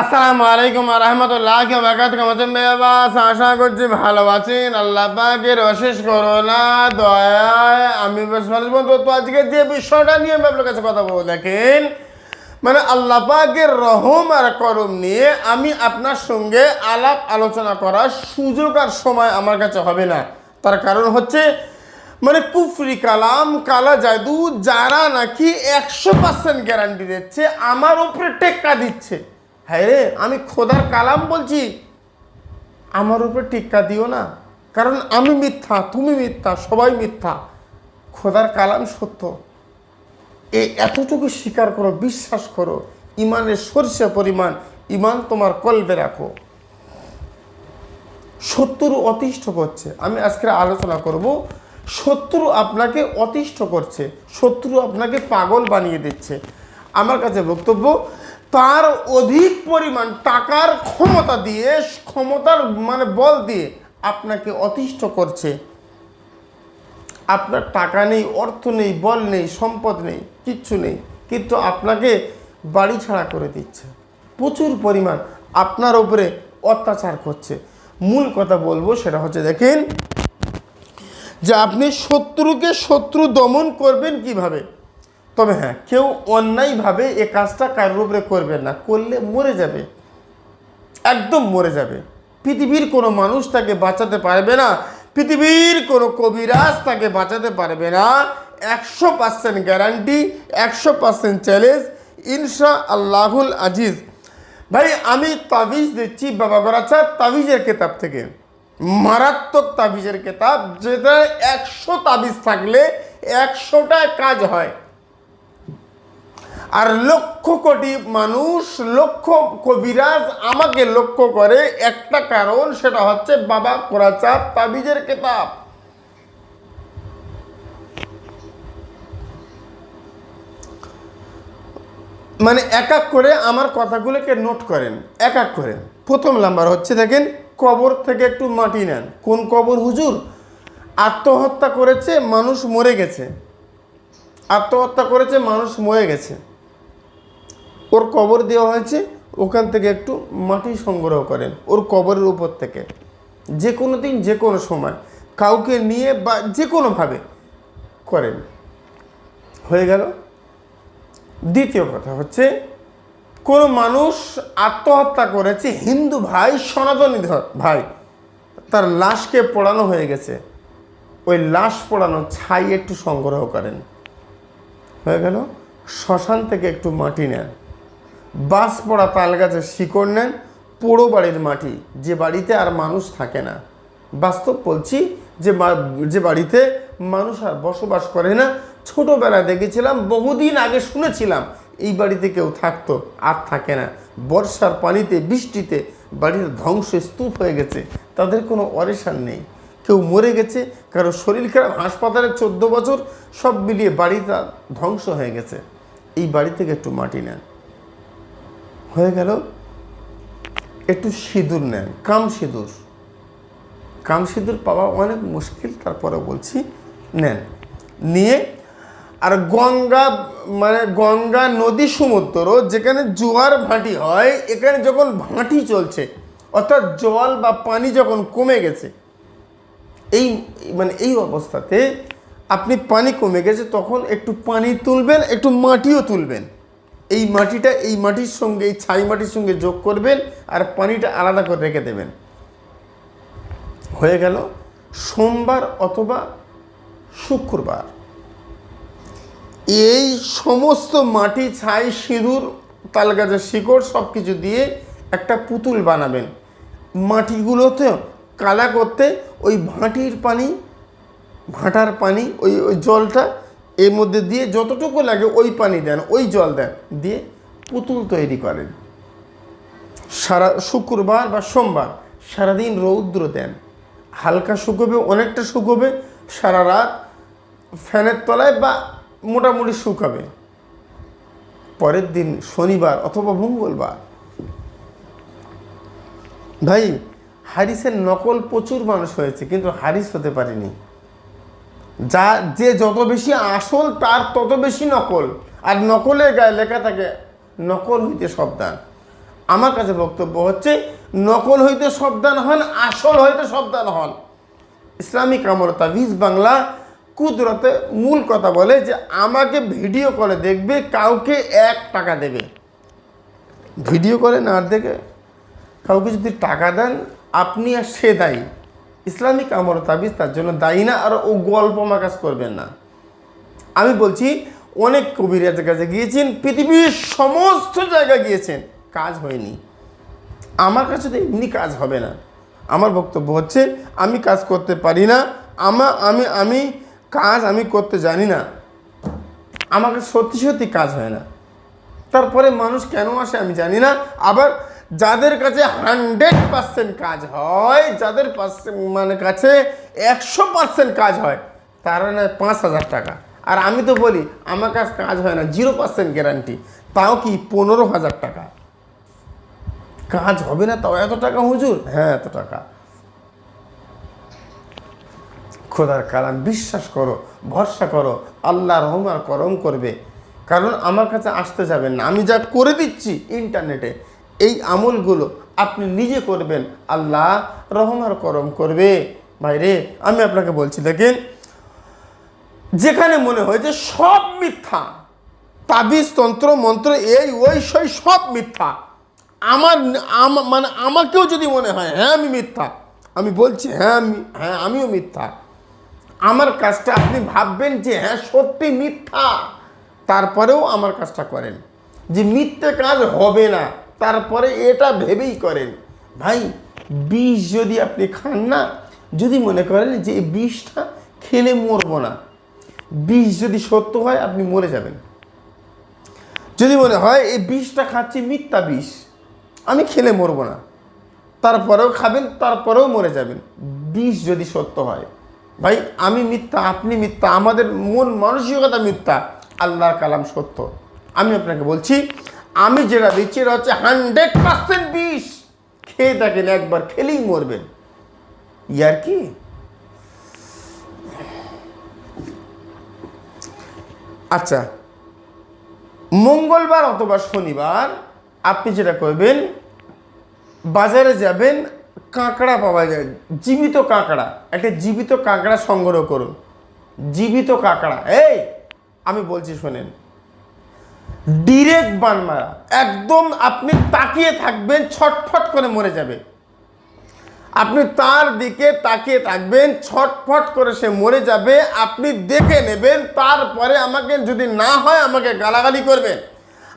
আসসালামু আলাইকুম রহমতুল্লাহ বাকাত কেমন বেবাস আশা করছি ভালো আছেন। আল্লাহ পাকের অশেষ করোনা দয়ায় আমি বেশ। বন্ধু, তো আজকে যে বিষয়টা নিয়ে আমি আপনার কাছে কথা বলব, দেখেন মানে আল্লাহ পাকের রহম আর করম নিয়ে আমি আপনার সঙ্গে আলাপ আলোচনা করার সুযোগ আর সময় আমার কাছে হবে না। তার কারণ হচ্ছে মানে কুফরি কালাম, কালা জাদু যারা নাকি একশো পার্সেন্ট গ্যারান্টি দিচ্ছে, আমার উপরে টেক্কা দিচ্ছে। হ্যাঁ রে, আমি খোদার কালাম বলছি। আমার উপরে টিক্কা দিও না। কারণ আমি মিথ্যা, তুমি মিথ্যা, সবাই মিথ্যা। খোদার কালাম সত্য। এই এতটুকু স্বীকার করো, বিশ্বাস করো। ইমানের সরষে পরিমাণ, ইমান তোমার কলবে রাখো। শত্রু অতিষ্ঠ করছে। আমি আজকে আলোচনা করব, শত্রু আপনাকে অতিষ্ঠ করছে। শত্রু আপনাকে পাগল বানিয়ে দিচ্ছে। আমার কাছে বক্তব্য তার অধিক পরিমাণ টাকার ক্ষমতা দিয়ে, ক্ষমতার মানে বল দিয়ে আপনাকে অতিষ্ঠ করছে। আপনার টাকা নেই, অর্থ নেই, বল নেই, সম্পদ নেই, কিচ্ছু নেই, কিন্তু আপনাকে বাড়ি ছাড়া করে দিচ্ছে। প্রচুর পরিমাণ আপনার ওপরে অত্যাচার করছে। মূল কথা বলব সেটা হচ্ছে, দেখেন যে আপনি শত্রুকে শত্রু দমন করবেন কীভাবে? তবে হ্যাঁ কেউ অন্যায়ভাবে এ কাজটা কারোর উপরে করবেন না, করলে মরে যাবে, একদম মরে যাবে। পৃথিবীর কোনো মানুষ তাকে বাঁচাতে পারবে না, পৃথিবীর কোনো কবিরাজ তাকে বাঁচাতে পারবে না। একশো পার্সেন্ট গ্যারান্টি একশো পার্সেন্ট চ্যালেঞ্জ ইনশা আল্লাহুল আজিজ। ভাই, আমি তাবিজ দিচ্ছি বাবা গরাচা তাবিজের কেতাব থেকে। মারাত্মক তাবিজের কেতাব যেটা একশো তাবিজ থাকলে একশোটা কাজ হয়। আর লক্ষ কোটি মানুষ, লক্ষ কবিরাজ আমাকে লক্ষ্য করে। একটা কারণ, সেটা হচ্ছে বাবা কোরাচাঁদ তাবিজের কেতাব। মানে এক এক করে আমার কথাগুলোকে নোট করেন, এক এক করে। প্রথম নাম্বার হচ্ছে দেখেন, কবর থেকে একটু মাটি নেন। কোন কবর, হুজুর? আত্মহত্যা করেছে, মানুষ মরে গেছে। আত্মহত্যা করেছে, মানুষ মরে গেছে। ওর কবর দেওয়া হয়েছে, ওখান থেকে একটু মাটি সংগ্রহ করেন ওর কবরের উপর থেকে। যে কোনো দিন, যে কোনো সময়। কাউকে নিয়ে বা যে কোনোভাবে করেন। হয়ে গেল। দ্বিতীয় কথা হচ্ছে, কোনো মানুষ আত্মহত্যা করেছে, হিন্দু ভাই, সনাতনী ভাই, তার লাশকে পোড়ানো হয়ে গেছে। ওই লাশ পোড়ানো ছাই একটু সংগ্রহ করেন। হয়ে গেল। শ্মশান থেকে একটু মাটি নেন। বাস পড়া তাল গাছের শিকড় নেন পোড়ো বাড়ির মাটি, যে বাড়িতে আর মানুষ থাকে না। বাস্তব বলছি যে যে বাড়িতে মানুষ আর বসবাস করে না। ছোটোবেলায় দেখেছিলাম, বহুদিন আগে শুনেছিলাম, এই বাড়িতে কেউ থাকতো, আর থাকে না। বর্ষার পানিতে, বৃষ্টিতে বাড়ির ধ্বংস স্তূপ হয়ে গেছে, তাদের কোনো অরেশান নেই। কেউ মরে গেছে, কারও শরীর খারাপ, হাসপাতালে চোদ্দ বছর, সব মিলিয়ে বাড়িটা ধ্বংস হয়ে গেছে। এই বাড়ি থেকে একটু মাটি নেন। হয়ে গেল। একটু সিঁদুর নেন, কাম সিঁদুর। কাম সিঁদুর পাওয়া অনেক মুশকিল তারপরে বলছি নেন। নিয়ে আর গঙ্গা মানে গঙ্গা নদী সমুদ্র, যেখানে জোয়ার ভাটি হয়, এখানে যখন ভাঁটি চলছে, অর্থাৎ জল বা পানি যখন কমে গেছে, এই মানে এই অবস্থাতে আপনি পানি কমে গেছে, তখন একটু পানি তুলবেন, একটু মাটিও তুলবেন। এই মাটিটা, এই মাটির সঙ্গে, এই ছাই মাটির সঙ্গে যোগ করবেন আর পানিটা আলাদা করে রেখে দেবেন। হয়ে গেল সোমবার অথবা শুক্রবার। এই সমস্ত মাটি, ছাই, সিঁদুর তালগাছের শিকড় সব কিছু দিয়ে একটা পুতুল বানাবেন। মাটিগুলোতে কালা করতে ওই ভাঁটির পানি, ভাঁটার পানি, ওই ওই জলটা এর মধ্যে দিয়ে যতটুকু লাগে ওই পানি দেন, ওই জল দেন, দিয়ে পুতুল তৈরি করেন। সারা শুক্রবার বা সোমবার সারাদিন রৌদ্র দেন। হালকা শুকোবে, অনেকটা শুকোবে, সারা রাত ফ্যানের তলায় বা মোটামুটি শুকাবে। পরের দিন শনিবার অথবা মঙ্গলবার। ভাই, হারিসের নকল প্রচুর মানুষ হয়েছে, কিন্তু হারিস হতে পারেনি। যা, যে যত বেশি আসল, তার তত বেশি নকল। আর নকলের গায়ে লেখা থাকে, নকল হইতে সাবধান। আমার কাছে বক্তব্য হচ্ছে, নকল হইতে সাবধান হন, আসল হইতে সাবধান হন। ইসলামিক আমল তাবিজ বাংলা কুদরতে মূল কথা বলে যে, আমাকে ভিডিও কলে দেখবে, কাউকে এক টাকা দেবে। ভিডিও কলে না দেখে কাউকে যদি টাকা দেন, আপনি আর সে দায়ী। ইসলামিক আমল তাবিজ তার জন্য দায়ী না আর ও গল্প মাকাজ করবেন না। আমি বলছি, অনেক কবিরাজের কাছে গিয়েছেন, পৃথিবীর সমস্ত জায়গায় গিয়েছেন, কাজ হয়নি। আমার কাছে তো এমনি কাজ হবে না। আমার বক্তব্য হচ্ছে, আমি কাজ করতে পারি না, আমা, আমি আমি কাজ আমি করতে জানি না। আমাকে সত্যি সত্যি কাজ হয় না। তারপরে মানুষ কেন আসে আমি জানি না। আবার যাদের কাছে হান্ড্রেড পার্সেন্ট কাজ হয়, যাদের মানে কাছে একশো পার্সেন্ট কাজ হয়, তারা না পাঁচ হাজার টাকা। আর আমি তো বলি, আমার কাছে কাজ হয় না, জিরো পার্সেন্ট গ্যারান্টি তাও কি পনেরো হাজার টাকা? কাজ হবে না, তাও এত টাকা হুজুর? হ্যাঁ এত টাকা। খোদার কালাম, বিশ্বাস করো, ভরসা করো, আল্লাহ রহমান করম করবে। কারণ আমার কাছে আসতে যাবেন না। আমি যা করে দিচ্ছি ইন্টারনেটে এই আমলগুলো আপনি নিজে করবেন। আল্লাহ রহমার করম করবে। ভাইরে, আমি আপনাকে বলছি, দেখেন, যেখানে মনে হয় যে সব মিথ্যা, তাবিজ, তন্ত্র, মন্ত্র, এই, ওই, সই, সব মিথ্যা। আমার মানে আমাকেও যদি মনে হয় হ্যাঁ আমি মিথ্যা, আমি বলছি হ্যাঁ আমি হ্যাঁ আমিও মিথ্যা। আমার কাজটা আপনি ভাববেন যে হ্যাঁ সত্যি মিথ্যা। তারপরেও আমার কাজটা করেন। যে মিথ্যে কাজ হবে না। তারপরে এটা ভেবেই করেন। ভাই, বিষ যদি আপনি খান না, যদি মনে করেন যে এই বিষটা খেলে মরবো না, বিষ যদি সত্য হয়, আপনি মরে যাবেন। যদি মনে হয় এই বিষটা খাচ্ছি মিথ্যা বিষ, আমি খেলে মরবো না। তারপরেও খাবেন, তারপরেও মরে যাবেন। বিষ যদি সত্য হয়, ভাই, আমি মিথ্যা, আপনি মিথ্যা, আমাদের মন মানসিকতা মিথ্যা, আল্লাহর কালাম সত্য। আমি আপনাকে বলছি আমি যেটা দিচ্ছি, এটা হচ্ছে হান্ড্রেড পার্সেন্ট বিষ। খেয়ে থাকেন একবার খেলেই মরবেন। ইয়ার কি? আচ্ছা মঙ্গলবার অথবা শনিবার আপনি যেটা করবেন, বাজারে যাবেন, কাঁকড়া পাওয়া যায়, জীবিত কাঁকড়া, একটা জীবিত কাঁকড়া সংগ্রহ করুন। জীবিত কাঁকড়া। এই, আমি বলছি শোনেন। ডিরেক্ট বান মারা। একদম আপনি তাকিয়ে থাকবেন, ছটফট করে মরে যাবে। আপনি তার দিকে তাকিয়ে থাকবেন, ছটফট করে সে মরে যাবে। আপনি দেখে নেবেন, তারপরে আমাকে যদি না হয় আমাকে গালাগালি করবেন।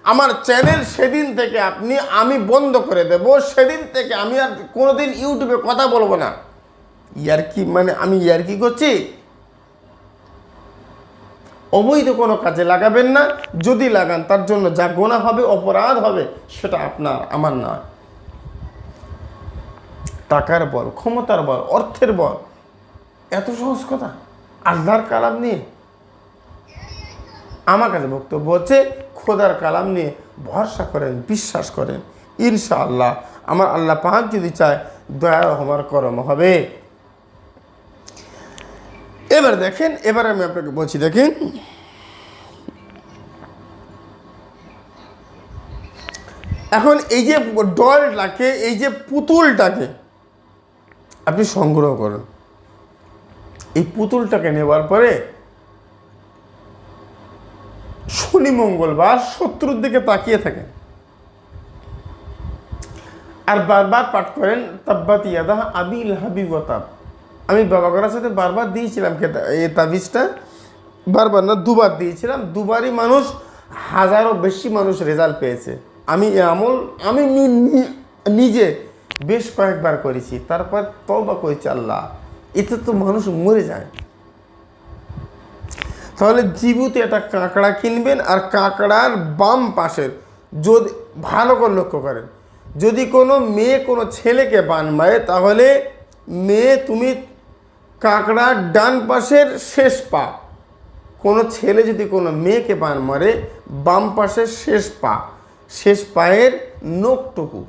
আমার চ্যানেল সেদিন থেকে আপনি, আমি বন্ধ করে দেব। সেদিন থেকে আমি আর কোনোদিন ইউটিউবে কথা বলব না। ইয়ার কি মানে আমি ইয়ার কি করছি? অবৈধ কোনো কাজে লাগাবেন না। যদি লাগান, তার জন্য যা গোনা হবে, অপরাধ হবে, সেটা আপনার, আমার নয় টাকার বল, ক্ষমতার বল, অর্থের বল, এত সহজ কথা। আল্লাহর কালাম নিয়ে। আমার কাছে বক্তব্য হচ্ছে, খোদার কালাম নিয়ে ভরসা করেন, বিশ্বাস করেন। ইনশাআল্লাহ, আমার আল্লাহ পাক যদি চায়, দয়া হমার করম হবে। এবার দেখেন, এবার আমি আপনাকে বলছি, দেখেন। এখন এই যে ডলটাকে এই যে পুতুলটাকে আপনি সংগ্রহ করেন। এই পুতুলটাকে নেওয়ার পরে শনি মঙ্গলবার শত্রুর দিকে তাকিয়ে থাকেন। আর বারবার পাঠ করেন, তাব্বাত ইয়াদা আবিল হাবিব তাব। আমি বাবা করার সাথে বারবার দিয়েছিলাম এই তাবিজটা। বারবার না, দুবার দিয়েছিলাম। দুবারই মানুষ হাজারও বেশি মানুষ রেজাল্ট পেয়েছে। আমি এ আমল, আমি নিজে বেশ কয়েকবার করেছি। তারপর তবা করেছি আল্লাহ। এতে তো মানুষ মরে যায়। তাহলে জীবিত একটা কাঁকড়া কিনবেন আর কাঁকড়ার বাম পাশের যদি, ভালো করে লক্ষ্য করেন, যদি কোনো মেয়ে কোনো ছেলেকে বান মারে, তাহলে মেয়ে তুমি কাঁকড়ার ডান পাশের শেষ পা, কোনো ছেলে যদি কোনো মেয়েকে বান মারে, বাম পাশের শেষ পা শেষ পায়ের নখটুকু।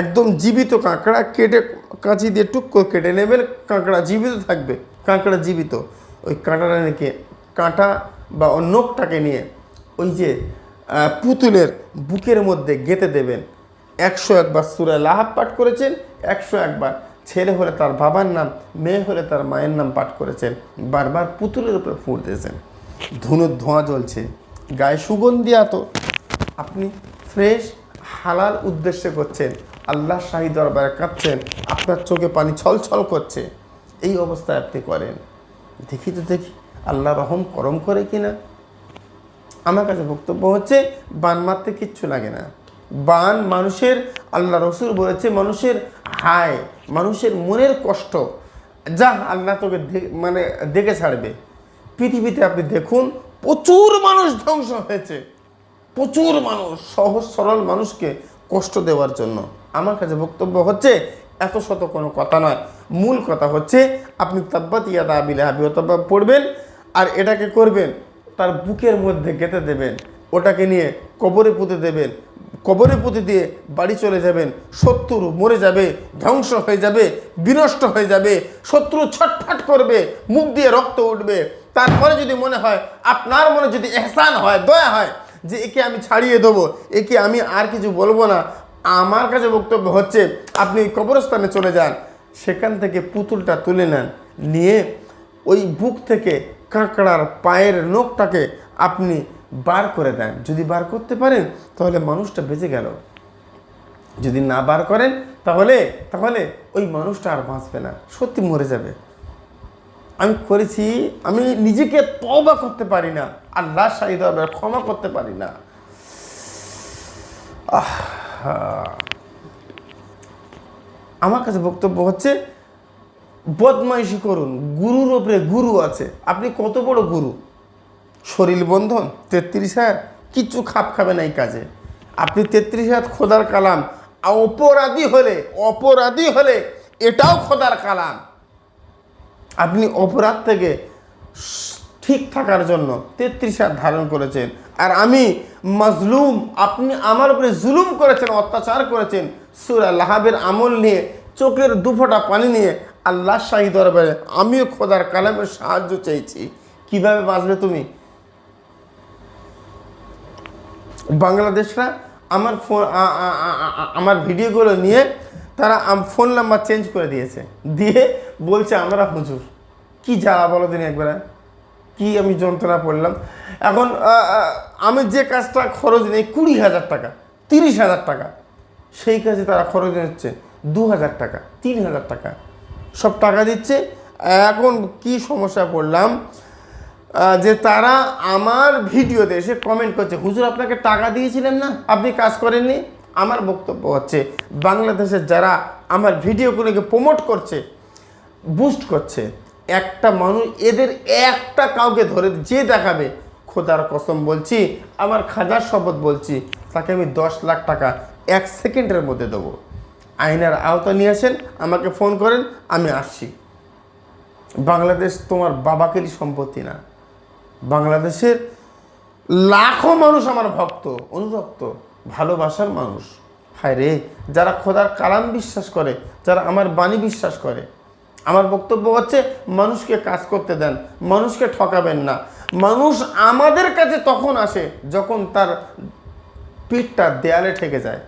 একদম জীবিত কাঁকড়া কেটে কাঁচি দিয়ে টুক করে কেটে নেবেন কাঁকড়া জীবিত থাকবে, কাঁকড়া জীবিত। ওই কাঁটাটা নাকি কাঁটা বা ওর নখটাকে নিয়ে ওই যে পুতুলের বুকের মধ্যে গেঁথে দেবেন। একশো একবার সুরা লাহাব পাঠ করেছেন, একশো একবার ছেলে হলে তার বাবার নাম, মেয়ে হলে তার মায়ের নাম পাঠ করেছেন, বারবার পুতুলের উপরে ফুট দিয়েছেন। ধুনোর ধোঁয়া জ্বলছে, গায়ে সুগন্ধি এত আপনি ফ্রেশ হালাল উদ্দেশ্যে করছেন। আল্লাহ শাহী দরবারে কাঁদছেন, আপনার চোখে পানি ছলছল করছে। এই অবস্থায় আপনি করেন। দেখি তো দেখি, আল্লাহ রহম করম করে কিনা। আমার কাছে বক্তব্য হচ্ছে, বান মারতে কিচ্ছু লাগে না। বান মানুষের, আল্লাহ রসুল বলেছে, মানুষের হায়, মানুষের মনের কষ্ট। যা আল্লাহ তোকে মানে দেখে ছাড়বে। পৃথিবীতে আপনি দেখুন, প্রচুর মানুষ ধ্বংস হয়েছে। প্রচুর মানুষ, সহজ সরল মানুষকে কষ্ট দেওয়ার জন্য। আমার কাছে বক্তব্য হচ্ছে, এত শত কোনো কথা নয়। মূল কথা হচ্ছে, আপনি তাব্বাত ইয়াদা আবিলে হাবি অতব্বা পড়বেন আর এটাকে করবেন, তার বুকের মধ্যে গেঁথে দেবেন, ওটাকে নিয়ে কবরে পুঁতে দেবেন, কবরে পুঁতে দিয়ে বাড়ি চলে যাবেন, শত্রু মরে যাবে, ধ্বংস হয়ে যাবে, বিনষ্ট হয়ে যাবে, শত্রু ছটফট করবে, মুখ দিয়ে রক্ত উঠবে। তারপরে যদি মনে হয়, আপনার মনে যদি এহসান হয়, দয়া হয় যে একে আমি ছাড়িয়ে দেবো, একে আমি আর কিছু বলব না। আমার কাছে বক্তব্য হচ্ছে, আপনি কবরস্থানে চলে যান, সেখান থেকে পুতুলটা তুলে নেন, নিয়ে ওই বুক থেকে কাঁকড়ার পায়ের নখটাকে আপনি বার করে দেন। যদি বার করতে পারেন, তাহলে মানুষটা বেঁচে গেল। যদি না বার করেন, তাহলে তাহলে ওই মানুষটা আর বাঁচবে না, সত্যি মরে যাবে। আমি করেছি, আমি নিজেকে তবা করতে পারি না। আল্লাহ শাহিদ হবে ক্ষমা করতে পারি না। আমার কাছে বক্তব্য হচ্ছে, বদমাইশি করুন, গুরুর ওপরে গুরু আছে। আপনি কত বড় গুরু? শরীর বন্ধন, তেত্রিশ হাজার কিচ্ছু খাপ খাবে না এই কাজে। আপনি তেত্রিশ হাজার খোদার কালাম, অপরাধী হলে অপরাধী হলে এটাও খোদার কালাম। আপনি অপরাধ থেকে ঠিক থাকার জন্য তেত্রিশ হাত ধারণ করেছেন। আর আমি মজলুম, আপনি আমার উপরে জুলুম করেছেন, অত্যাচার করেছেন। সুরা লাহাবের আমল নিয়ে, চোখের দুফোটা পানি নিয়ে আল্লাহ শাহী দরবারে আমিও খোদার কালামের সাহায্য চেয়েছি। কীভাবে বাঁচবে তুমি? বাংলাদেশরা আমার ফোন আমার ভিডিওগুলো নিয়ে তারা ফোন নাম্বার চেঞ্জ করে দিয়েছে। দিয়ে বলছে, আমরা হুজুর, কি জ্বালা বলো দিন একবারে? কি আমি যন্ত্রণা পড়লাম? এখন আমি যে কাজটা খরচ নেই, কুড়ি হাজার টাকা, তিরিশ হাজার টাকা, সেই কাজে তারা খরচ নিচ্ছে দু হাজার টাকা, তিন হাজার টাকা। সব টাকা দিচ্ছে। এখন কি সমস্যা পড়লাম? যে তারা আমার ভিডিওতে এসে কমেন্ট করছে, হুজুর, আপনাকে টাকা দিয়েছিলেন না? আপনি কাজ করেননি? আমার বক্তব্য হচ্ছে, বাংলাদেশের যারা আমার ভিডিওগুলোকে প্রমোট করছে বুস্ট করছে একটা মানুষ এদের একটা কাউকে ধরে যে দেখাবে, খোদার কসম বলছি, আমার খাজার শপথ বলছি, তাকে আমি দশ লাখ টাকা এক সেকেন্ডের মধ্যে দেবো। আইনার আওতা নিয়ে আসেন, আমাকে ফোন করেন, আমি আসছি। বাংলাদেশ তোমার বাবাকেরই সম্পত্তি না। বাংলাদেশের লাখো মানুষ আমার ভক্ত, অনুরক্ত, ভালোবাসার মানুষ। হায় রে যারা খোদার কালাম বিশ্বাস করে, যারা আমার বাণী বিশ্বাস করে আমার বক্তব্য হচ্ছে, মানুষকে কাজ করতে দেন, মানুষকে ঠকাবেন না। মানুষ আমাদের কাছে তখন আসে, যখন তার পিঠটা দেয়ালে ঠেকে যায়,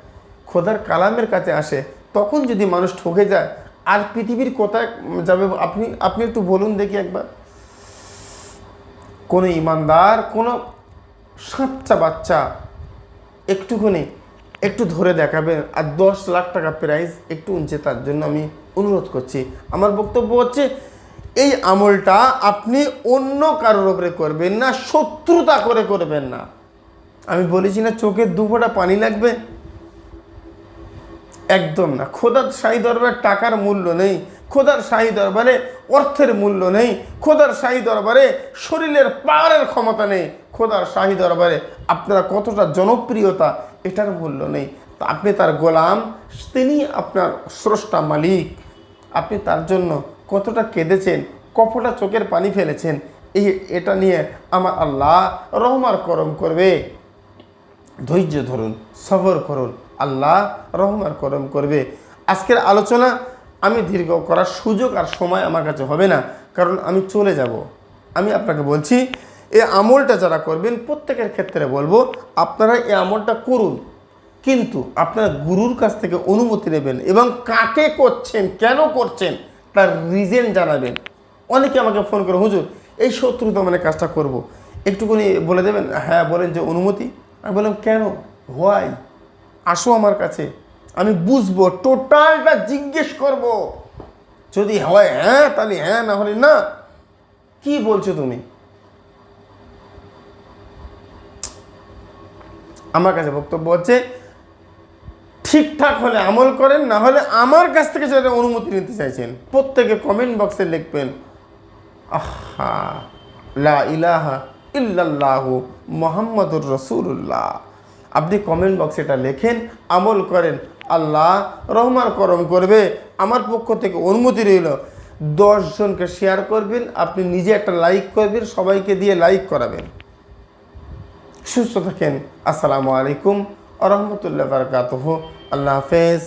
খোদার কালামের কাছে আসে, তখন যদি মানুষ ঠকে যায়, আর পৃথিবীর কোথায় যাবে, আপনি আপনি একটু বলুন দেখি একবার। কোনো ইমানদার, কোনো সাচ্চা বাচ্চা, একটুখানি একটু ধরে দেখাবে আর দশ লাখ টাকা প্রাইস একটু উঞ্চে তার জন্য আমি অনুরোধ করছি। আমার বক্তব্য হচ্ছে, এই আমলটা আপনি অন্য কারোর ওপরে করবেন না, শত্রুতা করে করবেন না। আমি বলেছি না চোখের দুফোটা পানি লাগবে। একদম না। খোদার শাহী দরবারে টাকার মূল্য নেই, খোদার শাহী দরবারে অর্থের মূল্য নেই, খোদার শাহী দরবারে শরীরের পাওয়ারের ক্ষমতা নেই। খোদার শাহী দরবারে আপনারা কতটা জনপ্রিয়তা এটার মূল্য নেই। আপনি তার গোলাম, তিনি আপনার স্রষ্টা মালিক। আপনি তার জন্য কতটা কেঁদেছেন, কতটা চোখের পানি ফেলেছেন, এই এটা নিয়ে আমার আল্লাহ রহমার করম করবে। ধৈর্য ধরুন, সবর করুন, আল্লাহ রহমান করম করবে। আজকের আলোচনা আমি দীর্ঘ করার সুযোগ আর সময় আমার কাছে হবে না, কারণ আমি চলে যাব। আমি আপনাকে বলছি এই আমলটা যারা করবেন, প্রত্যেকের ক্ষেত্রে বলব, আপনারা এই আমলটা করুন। কিন্তু আপনার গুরুর কাছ থেকে অনুমতি নেবেন এবং কাকে করছেন, কেন করছেন, তার রিজেন জানাবেন। অনেকে আমাকে ফোন করে, হুজুর, এই শত্রু মানে কাজটা করব। একটুখানি বলে দেবেন হ্যাঁ বলেন যে অনুমতি। আমি বললাম, কেন? হোয়াই আসো আমার কাছে। আমি বুঝব টোটালটা জিজ্ঞেস করব। যদি হয় হ্যাঁ তাহলে হ্যাঁ না হলে না। কি বলছো তুমি? আমার কাছে বক্তব্য হচ্ছে, ঠিকঠাক হলে আমল করেন, না হলে আমার কাছ থেকে সেটা অনুমতি নিতে চাইছেন, প্রত্যেকে কমেন্ট বক্সে লিখবেন, আহা, লা ইলাহা ইল্লাল্লাহু মোহাম্মদুর রসুল্লাহ আপনি কমেন্ট বক্সে এটা লেখেন, আমল করেন, আল্লাহ রহমান করম করবে, আমার পক্ষ থেকে অনুমতি রইল। দশজনকে শেয়ার করবেন, আপনি নিজে একটা লাইক করবেন, সবাইকে দিয়ে লাইক করাবেন। সুস্থ থাকেন। আসসালামু আলাইকুম আ রহমতুল্লাহ আল্লাহ হাফেজ।